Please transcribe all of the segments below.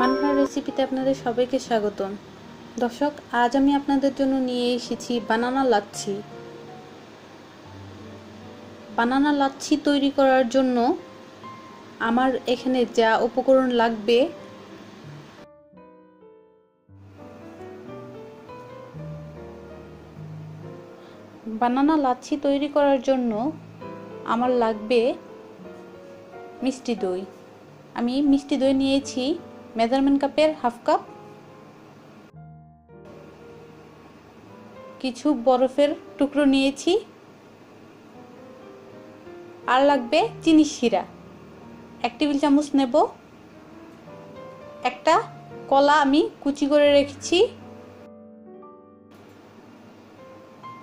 মানহার রেসিপিতে আপনাদের সবাইকে স্বাগতম। দর্শক, আজ আমি আপনাদের জন্য নিয়ে এসেছি বানানা লাচ্ছি। বানানা লাচ্ছি তৈরি করার জন্য আমার এখানে যা উপকরণ লাগবে, বানানা লাচ্ছি তৈরি করার জন্য আমার লাগবে মিষ্টি দই। আমি মিষ্টি দই নিয়েছি। মেজারমেন্ট কাপের হাফ কাপ কিছু বরফের টুকরো নিয়েছি আর লাগবে চিনি শিরা এক টেবিল চামচ নেব একটা কলা আমি কুচি করে রেখেছি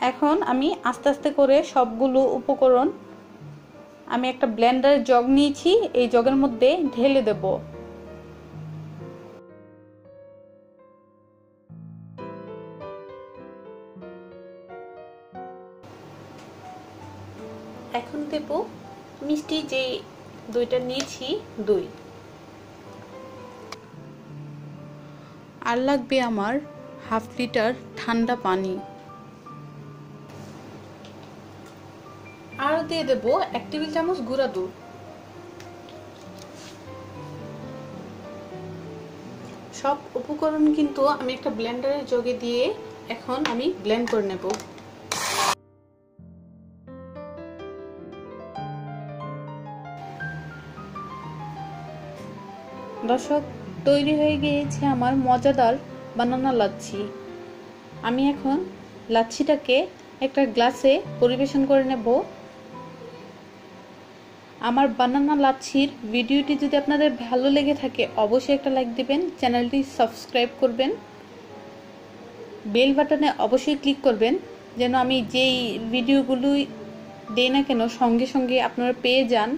এখন আমি আস্তে আস্তে করে সবগুলো উপকরণ আমি একটা ব্লেন্ডারের জগ নিয়েছি এই জগের মধ্যে ঢেলে দেব। এখন দেব মিষ্টি যে দইটা নিয়েছি দই। আর লাগবে আমার হাফ লিটার ঠান্ডা পানি। আর দিয়ে দেব এক টেবিল চামচ গুঁড়া দুধ। সব উপকরণ কিন্তু আমি একটা ব্লেন্ডারের জগে দিয়ে এখন আমি ব্লেন্ড করে নেব। দর্শক, তৈরি হয়ে গিয়েছে আমার মজাদার বানানা লাচ্ছি। আমি এখন লাচ্ছিটাকে একটা গ্লাসে পরিবেশন করে নেব। আমার বানানা লাচ্ছির ভিডিওটি যদি আপনাদের ভালো লেগে থাকে, অবশ্যই একটা লাইক দেবেন, চ্যানেলটি সাবস্ক্রাইব করবেন। বেল বাটনে অবশ্যই ক্লিক করবেন, যেন আমি যেই ভিডিওগুলোই দেই না কেন, সঙ্গে সঙ্গে আপনারা পেয়ে যান।